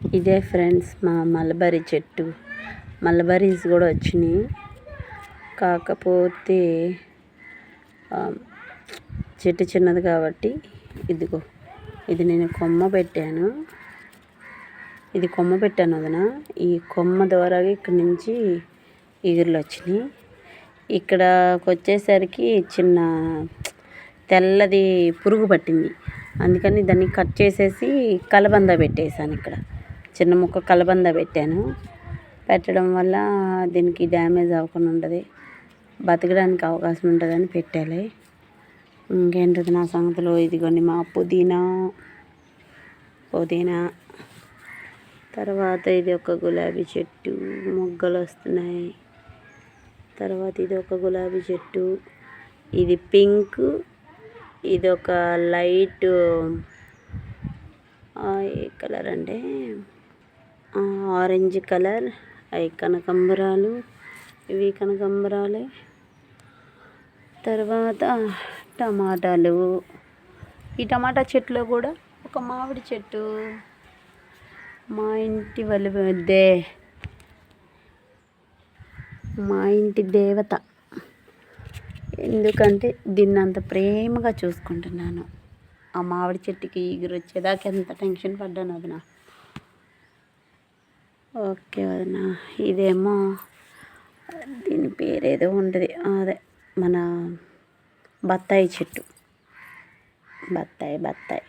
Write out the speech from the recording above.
ఇదే ఫ్రెండ్స్ మా మలబరీ చెట్టు. మలబరీస్ కూడా వచ్చినాయి. కాకపోతే చెట్టు చిన్నది కాబట్టి ఇదిగో ఇది నేను కొమ్మ పెట్టాను. ఇది కొమ్మ పెట్టాను వదిన. ఈ కొమ్మ ద్వారా ఇక్కడి నుంచి ఎగురులు వచ్చినాయి. ఇక్కడకు వచ్చేసరికి చిన్న తెల్లది పురుగు పట్టింది. అందుకని దాన్ని కట్ చేసేసి కలబంద పెట్టేశాను ఇక్కడ. చిన్న ముక్క కలబంద పెట్టాను. పెట్టడం వల్ల దీనికి డ్యామేజ్ అవ్వకుండా ఉంటుంది. బతకడానికి అవకాశం ఉంటుందని పెట్టాలి. ఇంకేంటది నా సంగతిలో? ఇదిగోండి మా పుదీనా. పుదీనా. తర్వాత ఇది ఒక గులాబీ చెట్టు. మొగ్గలు వస్తున్నాయి. తర్వాత ఇది ఒక గులాబీ చెట్టు. ఇది పింక్. ఇది ఒక లైట్. ఏ కలర్ అంటే ఆరెంజ్ కలర్ అవి కనకంబరాలు ఇవి కనకంబరాలే. తర్వాత టమాటాలు. ఈ టమాటా చెట్టులో కూడా ఒక మామిడి చెట్టు. మా ఇంటి వలిదే మా ఇంటి దేవత. ఎందుకంటే దీన్ని అంత ప్రేమగా చూసుకుంటున్నాను. ఆ మామిడి చెట్టుకి ఎగురు వచ్చేదాకా ఎంత టెన్షన్ పడ్డాను వదిన ఓకే వదిన. ఇదేమో దీని పేరేదో ఉంటుంది. అదే మన బత్తాయి చెట్టు. బత్తాయి బత్తాయి.